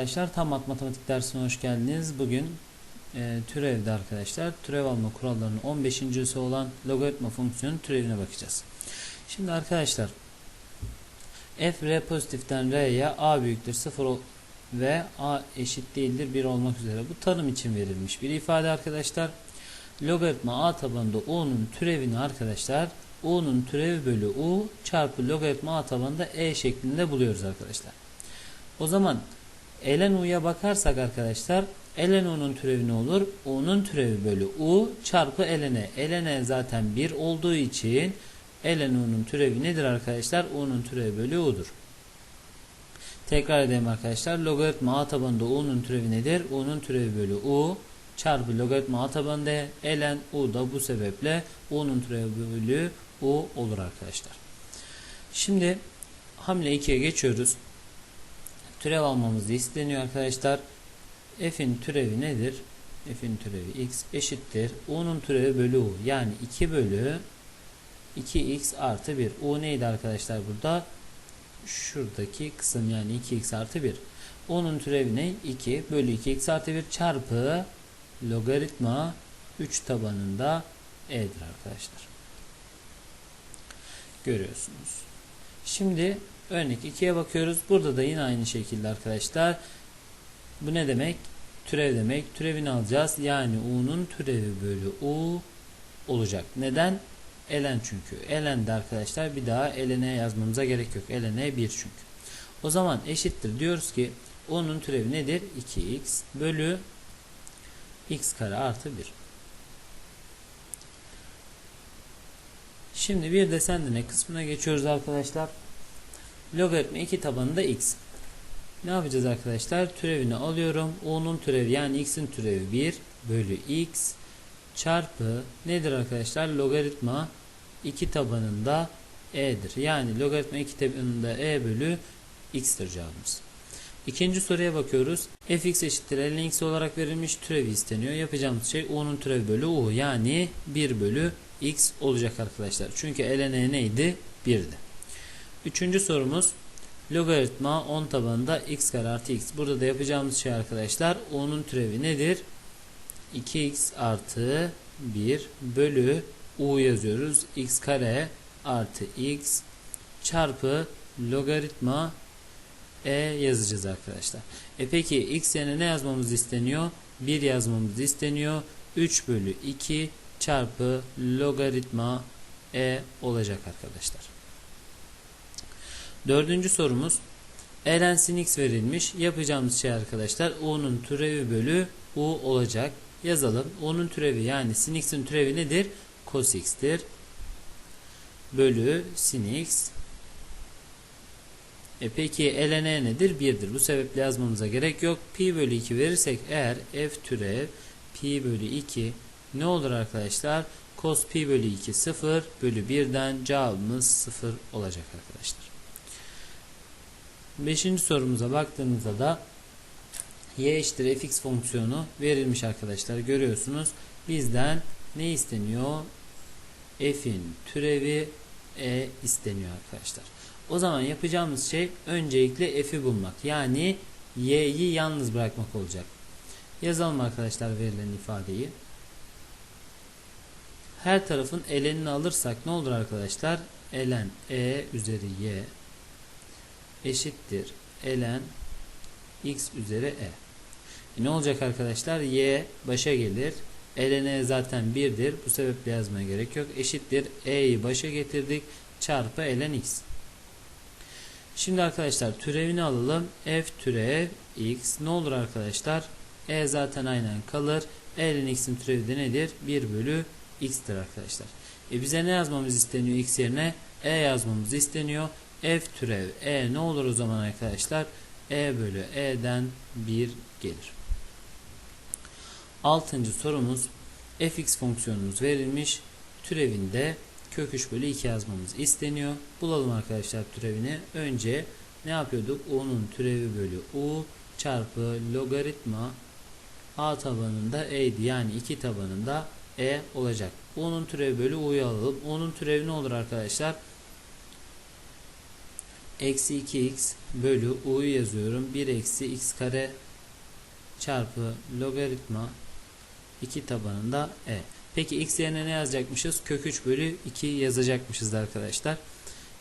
Arkadaşlar tam matematik dersine hoş geldiniz. Bugün e, türevde arkadaşlar türev alma kurallarının 15.si olan logaritma fonksiyonun türevine bakacağız. Şimdi arkadaşlar f r pozitiften r'ye a büyüktür 0 ol- ve a eşit değildir 1 olmak üzere bu tanım için verilmiş bir ifade arkadaşlar. Logaritma a tabanında u'nun türevini arkadaşlar u'nun türevi bölü u çarpı logaritma a tabanında e şeklinde buluyoruz arkadaşlar. O zaman ln u'ya bakarsak arkadaşlar ln u'nun türevi ne olur? u'nun türevi bölü u çarpı ln. ln zaten 1 olduğu için ln u'nun türevi nedir arkadaşlar? u'nun türevi bölü u'dur. Tekrar edelim arkadaşlar. Logaritma a tabanında u'nun türevi nedir? u'nun türevi bölü u çarpı logaritma a tabanında ln u da bu sebeple u'nun türevi bölü u olur arkadaşlar. Şimdi hamle 2'ye geçiyoruz türev almamız isteniyor arkadaşlar. F'in türevi nedir? F'in türevi x eşittir. U'nun türevi bölü U. Yani 2 bölü 2x artı 1. U neydi arkadaşlar burada? Şuradaki kısım yani 2x artı 1. U'nun türevi ne? 2 bölü 2x artı 1 çarpı logaritma 3 tabanında e'dir arkadaşlar. Görüyorsunuz. Şimdi örnek 2'ye bakıyoruz. Burada da yine aynı şekilde arkadaşlar. Bu ne demek? Türev demek. Türevini alacağız. Yani u'nun türevi bölü u olacak. Neden? ln çünkü. ln de arkadaşlar bir daha ln'e yazmamıza gerek yok. ln 1 çünkü. O zaman eşittir. Diyoruz ki u'nun türevi nedir? 2x bölü x kare artı 1. Şimdi bir de sendine kısmına geçiyoruz arkadaşlar. Logaritma 2 tabanında x. Ne yapacağız arkadaşlar? Türevini alıyorum. U'nun türevi yani x'in türevi 1 bölü x çarpı nedir arkadaşlar? Logaritma 2 tabanında e'dir. Yani logaritma 2 tabanında e bölü x'tir cevabımız. İkinci soruya bakıyoruz. fx eşittir lnx olarak verilmiş türevi isteniyor. Yapacağımız şey u'nun türevi bölü u yani 1 bölü x olacak arkadaşlar. Çünkü ln neydi? 1'di. Üçüncü sorumuz logaritma 10 tabanında x kare artı x. Burada da yapacağımız şey arkadaşlar u'nun türevi nedir? 2x artı 1 bölü u yazıyoruz. x kare artı x çarpı logaritma e yazacağız arkadaşlar. E peki x yerine ne yazmamız isteniyor? 1 yazmamız isteniyor. 3 bölü 2 çarpı logaritma e olacak arkadaşlar. Dördüncü sorumuz ln sin x verilmiş. Yapacağımız şey arkadaşlar u'nun türevi bölü u olacak. Yazalım. u'nun türevi yani sin x'in türevi nedir? cos x'tir. Bölü sin x. E peki ln nedir? 1'dir. Bu sebeple yazmamıza gerek yok. Pi bölü 2 verirsek eğer f türev pi bölü 2 ne olur arkadaşlar? Cos pi bölü 2 0 bölü 1'den cevabımız 0 olacak arkadaşlar. Beşinci sorumuza baktığımızda da y eşittir fx fonksiyonu verilmiş arkadaşlar. Görüyorsunuz. Bizden ne isteniyor? f'in türevi e isteniyor arkadaşlar. O zaman yapacağımız şey öncelikle f'i bulmak. Yani y'yi yalnız bırakmak olacak. Yazalım arkadaşlar verilen ifadeyi. Her tarafın ln'ini alırsak ne olur arkadaşlar? ln e üzeri y eşittir ln x üzeri e. e. Ne olacak arkadaşlar? y başa gelir. ln e zaten 1'dir. Bu sebeple yazmaya gerek yok. Eşittir e'yi başa getirdik. Çarpı ln x. Şimdi arkadaşlar türevini alalım. f türev x ne olur arkadaşlar? e zaten aynen kalır. ln x'in türevi de nedir? 1 bölü x'tir arkadaşlar. E bize ne yazmamız isteniyor x yerine? e yazmamız isteniyor f türev e ne olur o zaman arkadaşlar? e bölü e'den 1 gelir. Altıncı sorumuz fx fonksiyonumuz verilmiş. Türevinde kök 3 bölü 2 yazmamız isteniyor. Bulalım arkadaşlar türevini. Önce ne yapıyorduk? u'nun türevi bölü u çarpı logaritma a tabanında e'di. Yani 2 tabanında e olacak. u'nun türevi bölü u'yu alalım. u'nun türevi ne olur arkadaşlar? Eksi 2x bölü u'yu yazıyorum. 1 eksi x kare çarpı logaritma 2 tabanında e. Peki x yerine ne yazacakmışız? Kök 3 bölü 2 yazacakmışız arkadaşlar.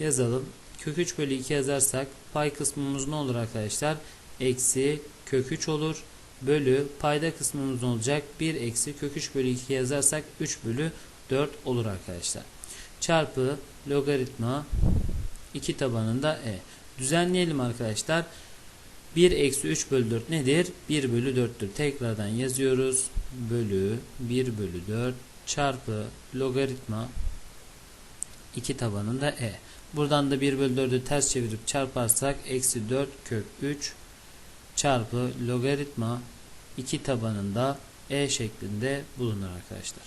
Yazalım. Kök 3 bölü 2 yazarsak pay kısmımız ne olur arkadaşlar? Eksi kök 3 olur. Bölü payda kısmımız ne olacak? 1 eksi kök 3 bölü 2 yazarsak 3 bölü 4 olur arkadaşlar. Çarpı logaritma 2 tabanında e. Düzenleyelim arkadaşlar. 1 eksi 3 bölü 4 nedir? 1 bölü 4'tür. Tekrardan yazıyoruz. Bölü 1 bölü 4 çarpı logaritma 2 tabanında e. Buradan da 1 bölü 4'ü ters çevirip çarparsak eksi 4 kök 3 çarpı logaritma 2 tabanında e şeklinde bulunur arkadaşlar.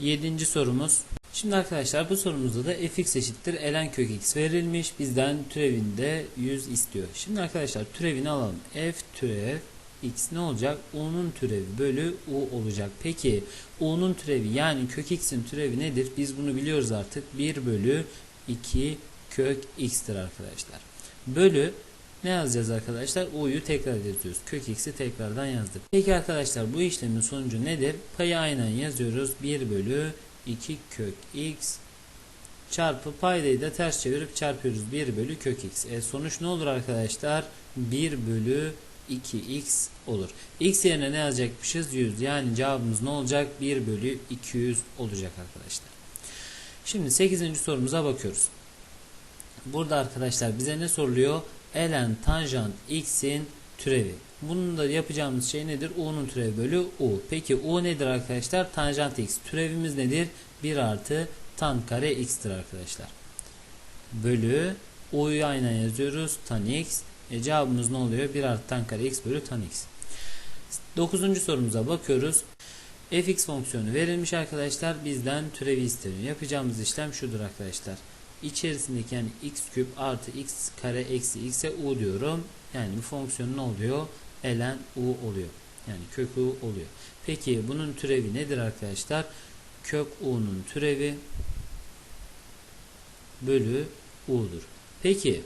7. sorumuz. Şimdi arkadaşlar bu sorumuzda da fx eşittir ln kök x verilmiş. Bizden türevinde 100 istiyor. Şimdi arkadaşlar türevini alalım. f türev x ne olacak? u'nun türevi bölü u olacak. Peki u'nun türevi yani kök x'in türevi nedir? Biz bunu biliyoruz artık. 1 bölü 2 kök x'tir arkadaşlar. Bölü ne yazacağız arkadaşlar? U'yu tekrar yazıyoruz. Kök x'i tekrardan yazdık. Peki arkadaşlar bu işlemin sonucu nedir? Payı aynen yazıyoruz. 1 bölü 2 kök x çarpı paydayı da ters çevirip çarpıyoruz. 1 bölü kök x. E sonuç ne olur arkadaşlar? 1 bölü 2x olur. x yerine ne yazacakmışız? 100. Yani cevabımız ne olacak? 1 bölü 200 olacak arkadaşlar. Şimdi 8. sorumuza bakıyoruz. Burada arkadaşlar bize ne soruluyor? ln tanjant x'in türevi. Bunun da yapacağımız şey nedir? u'nun türevi bölü u. Peki u nedir arkadaşlar? Tanjant x. Türevimiz nedir? 1 artı tan kare x'tir arkadaşlar. Bölü u'yu aynen yazıyoruz. Tan x. E cevabımız ne oluyor? 1 artı tan kare x bölü tan x. 9. sorumuza bakıyoruz. fx fonksiyonu verilmiş arkadaşlar. Bizden türevi isteniyor. Yapacağımız işlem şudur arkadaşlar. İçerisindeki yani x küp artı x kare eksi x'e u diyorum. Yani bu fonksiyon ne oluyor? ln u oluyor. Yani kök u oluyor. Peki bunun türevi nedir arkadaşlar? Kök u'nun türevi bölü u'dur. Peki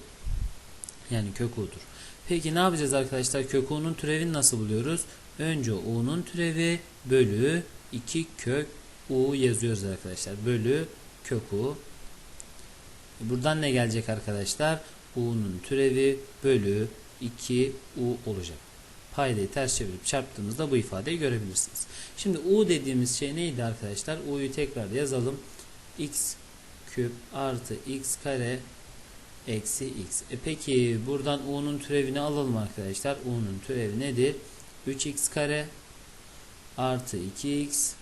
yani kök u'dur. Peki ne yapacağız arkadaşlar? Kök u'nun türevini nasıl buluyoruz? Önce u'nun türevi bölü 2 kök u yazıyoruz arkadaşlar. Bölü kök u. Buradan ne gelecek arkadaşlar? u'nun türevi bölü 2 u olacak. Paydayı ters çevirip çarptığımızda bu ifadeyi görebilirsiniz. Şimdi u dediğimiz şey neydi arkadaşlar? u'yu tekrar yazalım. x küp artı x kare eksi x. E peki buradan u'nun türevini alalım arkadaşlar. u'nun türevi nedir? 3x kare artı 2x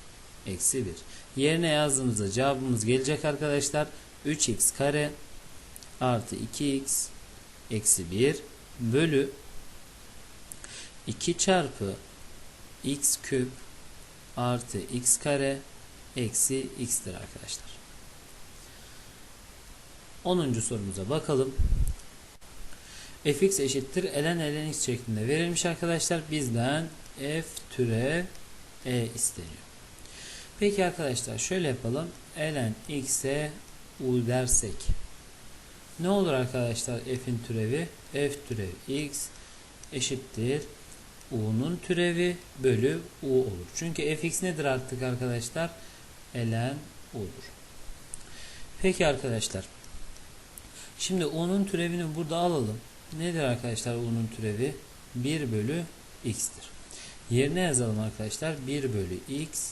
eksi 1. Yerine yazdığımızda cevabımız gelecek arkadaşlar. 3x kare artı 2x eksi 1 bölü 2 çarpı x küp artı x kare eksi x'tir arkadaşlar. 10. sorumuza bakalım. fx eşittir ln ln x şeklinde verilmiş arkadaşlar. Bizden f türev e isteniyor. Peki arkadaşlar şöyle yapalım. ln x'e u dersek ne olur arkadaşlar f'in türevi? f türev x eşittir u'nun türevi bölü u olur. Çünkü fx nedir artık arkadaşlar? ln u'dur. Peki arkadaşlar. Şimdi u'nun türevini burada alalım. Nedir arkadaşlar u'nun türevi? 1 bölü x'tir. Yerine yazalım arkadaşlar. 1 bölü x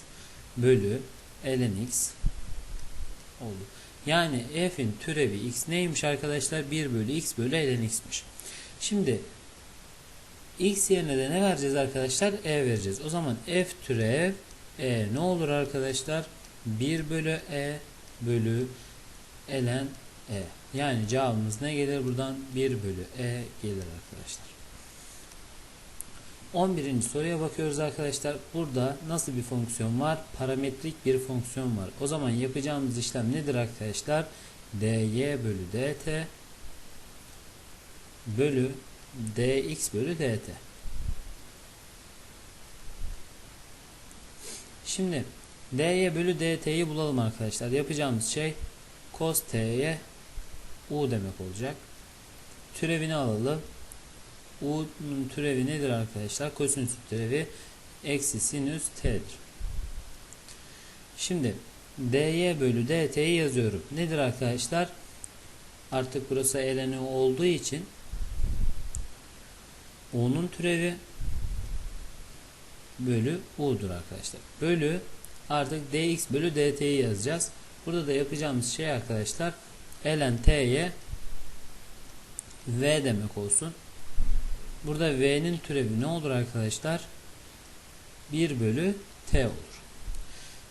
bölü ln x oldu. Yani f'in türevi x neymiş arkadaşlar? 1 bölü x bölü ln x'miş. Şimdi x yerine de ne vereceğiz arkadaşlar? e vereceğiz. O zaman f türev e ne olur arkadaşlar? 1 bölü e bölü ln e. Yani cevabımız ne gelir buradan? 1 bölü e gelir arkadaşlar. 11. soruya bakıyoruz arkadaşlar. Burada nasıl bir fonksiyon var? Parametrik bir fonksiyon var. O zaman yapacağımız işlem nedir arkadaşlar? dy bölü dt bölü dx bölü dt. Şimdi dy bölü dt'yi bulalım arkadaşlar. Yapacağımız şey cos t'ye u demek olacak. Türevini alalım. U'nun türevi nedir arkadaşlar? Kosinüs türevi eksi sinüs t'dir. Şimdi dy bölü dt'yi yazıyorum. Nedir arkadaşlar? Artık burası ln olduğu için u'nun türevi bölü u'dur arkadaşlar. Bölü artık dx bölü dt'yi yazacağız. Burada da yapacağımız şey arkadaşlar ln t'ye v demek olsun. Burada v'nin türevi ne olur arkadaşlar? 1 bölü t olur.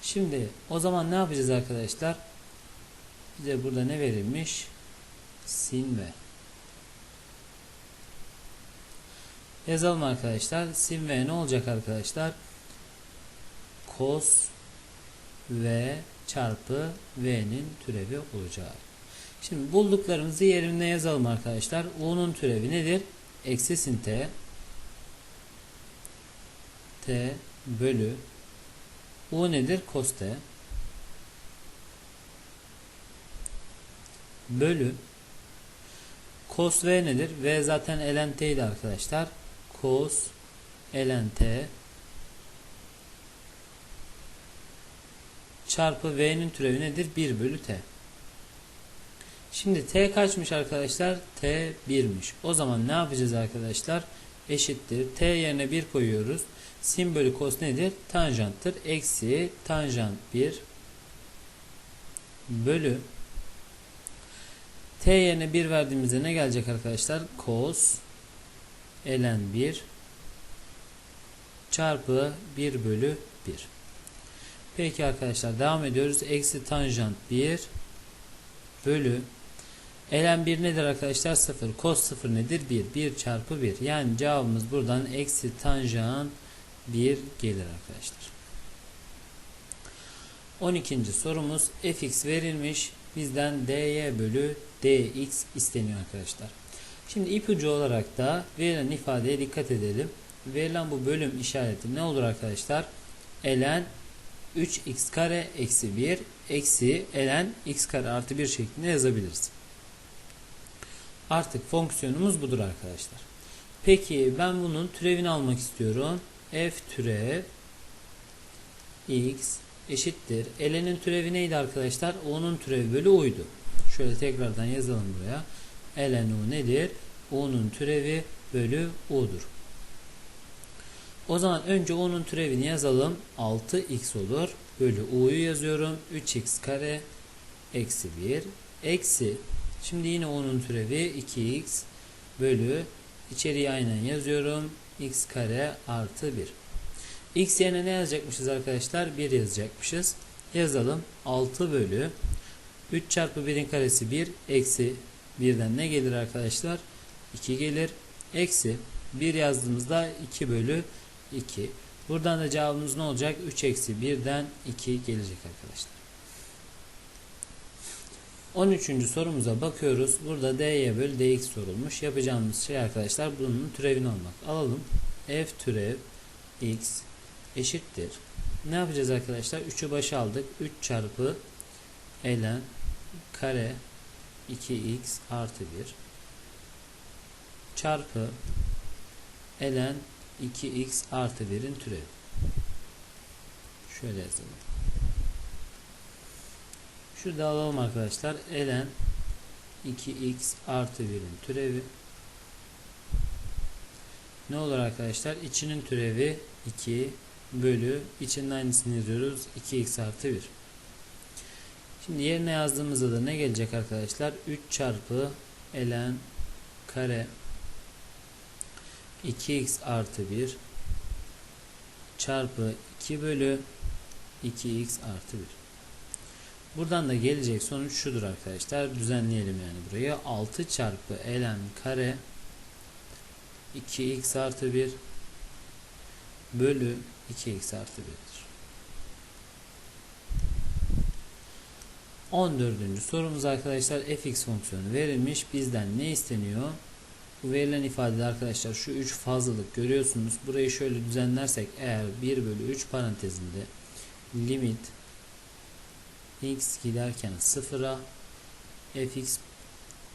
Şimdi o zaman ne yapacağız arkadaşlar? Bize burada ne verilmiş? Sin v. Yazalım arkadaşlar. Sin v ne olacak arkadaşlar? Cos v çarpı v'nin türevi olacak. Şimdi bulduklarımızı yerine yazalım arkadaşlar. u'nun türevi nedir? Eksi sin t t bölü u nedir? Cos t bölü cos v nedir? v zaten ln t arkadaşlar. cos ln t çarpı v'nin türevi nedir? 1 bölü t. Şimdi t kaçmış arkadaşlar? t 1'miş. O zaman ne yapacağız arkadaşlar? Eşittir. t yerine 1 koyuyoruz. Sin bölü cos nedir? Tanjanttır. Eksi tanjant 1 bölü t yerine 1 verdiğimizde ne gelecek arkadaşlar? Cos ln 1 çarpı 1 bölü 1. Peki arkadaşlar devam ediyoruz. Eksi tanjant 1 bölü ln 1 nedir arkadaşlar? 0. Cos 0 nedir? 1. 1 çarpı 1. Yani cevabımız buradan eksi tanjant 1 gelir arkadaşlar. 12. sorumuz fx verilmiş. Bizden dy bölü dx isteniyor arkadaşlar. Şimdi ipucu olarak da verilen ifadeye dikkat edelim. Verilen bu bölüm işareti ne olur arkadaşlar? ln 3x kare eksi 1 eksi ln x kare artı 1 şeklinde yazabiliriz. Artık fonksiyonumuz budur arkadaşlar. Peki ben bunun türevini almak istiyorum. f türev x eşittir. ln'in türevi neydi arkadaşlar? o'nun türevi bölü u'ydu. Şöyle tekrardan yazalım buraya. ln u nedir? u'nun türevi bölü u'dur. O zaman önce o'nun türevini yazalım. 6x olur. Bölü u'yu yazıyorum. 3x kare eksi 1 eksi şimdi yine o'nun türevi 2x bölü içeriye aynen yazıyorum. x kare artı 1. x yerine ne yazacakmışız arkadaşlar? 1 yazacakmışız. Yazalım. 6 bölü 3 çarpı 1'in karesi 1 eksi 1'den ne gelir arkadaşlar? 2 gelir. Eksi 1 yazdığımızda 2 bölü 2. Buradan da cevabımız ne olacak? 3 eksi 1'den 2 gelecek arkadaşlar. 13. sorumuza bakıyoruz. Burada dy bölü dx sorulmuş. Yapacağımız şey arkadaşlar bunun türevini almak. Alalım. f türev x eşittir. Ne yapacağız arkadaşlar? 3'ü başa aldık. 3 çarpı ln kare 2x artı 1 çarpı ln 2x artı 1'in türevi. Şöyle yazalım. Şurada alalım arkadaşlar. ln 2x artı 1'in türevi. Ne olur arkadaşlar? İçinin türevi 2 bölü içinin aynısını yazıyoruz. 2x artı 1. Şimdi yerine yazdığımızda da ne gelecek arkadaşlar? 3 çarpı ln kare 2x artı 1 çarpı 2 bölü 2x artı 1. Buradan da gelecek sonuç şudur arkadaşlar. Düzenleyelim yani burayı. 6 çarpı ln kare 2x artı 1 bölü 2x artı 1'dir. 14. sorumuz arkadaşlar fx fonksiyonu verilmiş. Bizden ne isteniyor? Bu verilen ifadede arkadaşlar şu 3 fazlalık görüyorsunuz. Burayı şöyle düzenlersek eğer 1 bölü 3 parantezinde limit x giderken sıfıra fx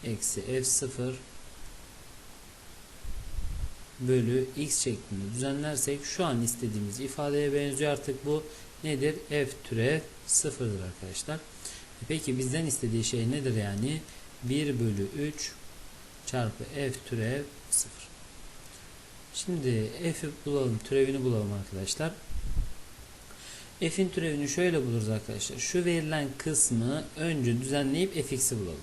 eksi f0 bölü x şeklinde düzenlersek şu an istediğimiz ifadeye benziyor artık bu nedir? f türev sıfırdır arkadaşlar. E Peki bizden istediği şey nedir yani? 1 bölü 3 çarpı f türev 0. Şimdi f'i bulalım, türevini bulalım arkadaşlar. F'in türevini şöyle buluruz arkadaşlar. Şu verilen kısmı önce düzenleyip fx'i bulalım.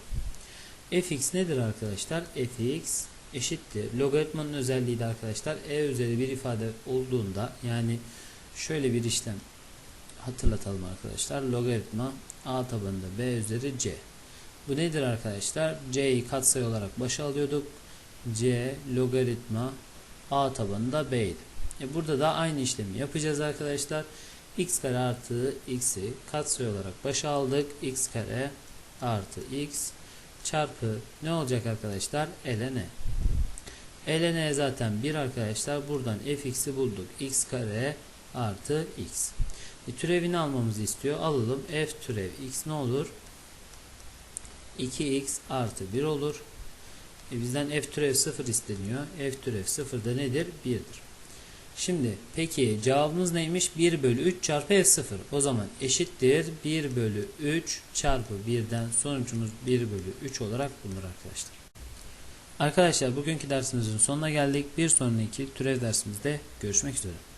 fx nedir arkadaşlar? fx eşittir. Logaritmanın özelliği de arkadaşlar e üzeri bir ifade olduğunda yani şöyle bir işlem hatırlatalım arkadaşlar. Logaritma a tabanında b üzeri c. Bu nedir arkadaşlar? c'yi katsayı olarak başa alıyorduk. c logaritma a tabanında b'ydi. E burada da aynı işlemi yapacağız arkadaşlar. X kare artı x'i katsayı olarak başa aldık. x kare artı x çarpı ne olacak arkadaşlar? ln ln zaten 1 arkadaşlar. Buradan fx'i bulduk. x kare artı x. E, türevini almamızı istiyor. Alalım. f türev x ne olur? 2x artı 1 olur. E, bizden f türev 0 isteniyor. f türev 0 da nedir? 1'dir. Şimdi peki cevabımız neymiş? 1 bölü 3 çarpı f0. O zaman eşittir 1 bölü 3 çarpı 1'den sonucumuz 1 bölü 3 olarak bulunur arkadaşlar. Arkadaşlar bugünkü dersimizin sonuna geldik. Bir sonraki türev dersimizde görüşmek üzere.